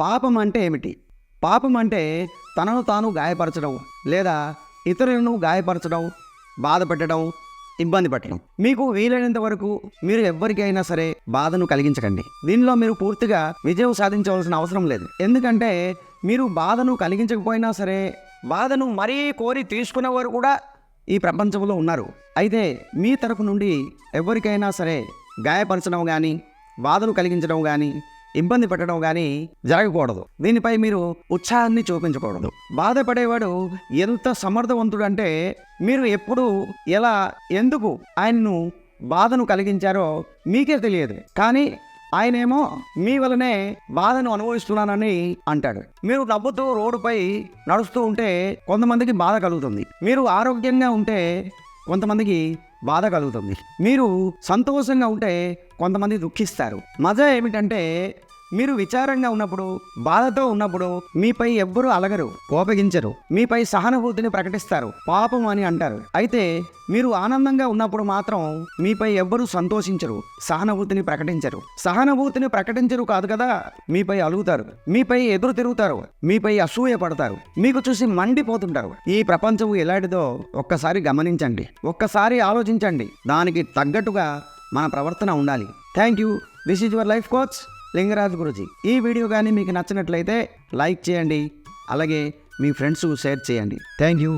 పాపం అంటే ఏమిటి? పాపం అంటే తనను తాను గాయపరచడం లేదా ఇతరులను గాయపరచడం బాధ పెట్టడం ఇబ్బంది పెట్టడం. మీకు వీలైనంత వరకు మీరు ఎవ్వరికైనా సరే బాధను కలిగించకండి. దీనిలో మీరు పూర్తిగా విజయం సాధించవలసిన అవసరం లేదు. ఎందుకంటే మీరు బాధను కలిగించకపోయినా సరే బాధను మరీ కోరి తీసుకునేవారు కూడా ఈ ప్రపంచంలో ఉన్నారు. అయితే మీ తరపు నుండి ఎవరికైనా సరే గాయపరచడం కానీ బాధను కలిగించడం కానీ ఇబ్బంది పెట్టడం కానీ జరగకూడదు. దీనిపై మీరు ఉత్సాహాన్ని చూపించకూడదు. బాధపడేవాడు ఎంత సమర్థవంతుడు అంటే మీరు ఎప్పుడు ఎలా ఎందుకు ఆయన్ను బాధను కలిగించారో మీకే తెలియదు. కానీ ఆయనేమో మీ వలనే బాధను అనుభవిస్తున్నానని అంటాడు. మీరు నవ్వుతూ రోడ్డుపై నడుస్తూ ఉంటే కొంతమందికి బాధ కలుగుతుంది. మీరు ఆరోగ్యంగా ఉంటే కొంతమందికి బాధ కలుగుతుంది. మీరు సంతోషంగా ఉంటే కొంతమంది దుఃఖిస్తారు. మజా ఏమిటంటే మీరు విచారంగా ఉన్నప్పుడు బాధతో ఉన్నప్పుడు మీపై ఎవ్వరూ అలగరు కోపగించరు. మీపై సహానుభూతిని ప్రకటిస్తారు పాపం అని అంటారు. అయితే మీరు ఆనందంగా ఉన్నప్పుడు మాత్రం మీపై ఎవ్వరూ సంతోషించరు సహానుభూతిని ప్రకటించరు. సహానుభూతిని ప్రకటించరు కాదు కదా మీపై అలుగుతారు. మీపై ఎదురు తిరుగుతారు మీపై అసూయ పడతారు. మీకు చూసి మండిపోతుంటారు. ఈ ప్రపంచం ఎలాంటిదో ఒక్కసారి గమనించండి. ఒక్కసారి ఆలోచించండి. దానికి తగ్గట్టుగా మన ప్రవర్తన ఉండాలి. Thank you this is your life coach Lingaraju Guruji. ఈ వీడియో కానీ మీకు నచ్చినట్లయితే లైక్ చేయండి. అలాగే మీ ఫ్రెండ్స్కు షేర్ చేయండి. Thank you